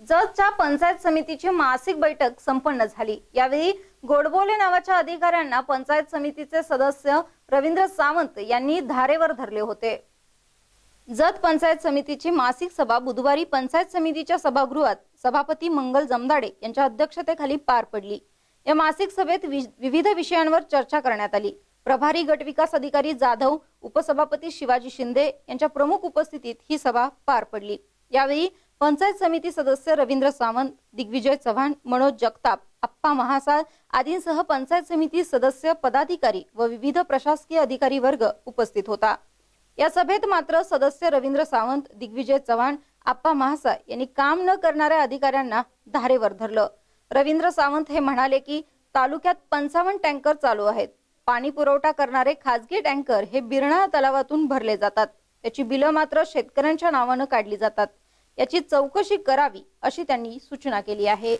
जतच्या पंचायत समितीची मासिक बैठक संपन्न झाली. यावेळी गोडबोले नावाच्या अधिकाऱ्यांना पंचायत समितीचे सदस्य रवींद्र सावंत यांनी धारेवर धरले होते. जत पंचायत समितीची मासिक सभा बुधवारी पंचायत समितीच्या सभागृहात सभापती मंगल जमदाडे यांच्या अध्यक्षतेखाली पार पडली. या मासिक सभेत वि- विविध विषयांवर चर्चा करण्यात आली. प्रभारी गटविकास अधिकारी जाधव उपसभापती शिवाजी शिंदे यांच्या प्रमुख उपस्थितीत ही सभा पार पडली. यावेळी पंचायत समिती सदस्य रवींद्र सावंत दिग्विजय चव्हाण मनोज जगताप अप्पा महासाळ आदींसह पंचायत समिती सदस्य पदाधिकारी व विविध प्रशासकीय अधिकारी वर्ग उपस्थित होता. या सभेत मात्र सदस्य रवींद्र सावंत दिग्विजय चव्हाण आप्पा महासा यांनी काम न करणाऱ्या अधिकाऱ्यांना धारेवर धरलं. रवींद्र सावंत हे म्हणाले की तालुक्यात पंचावन्न टँकर चालू आहेत. पाणी पुरवठा करणारे खाजगी टँकर हे बिरणा तलावातून भरले जातात. त्याची बिलं मात्र शेतकऱ्यांच्या नावानं काढली जातात. याची चौकशी करावी अशी त्यांनी सूचना केली आहे.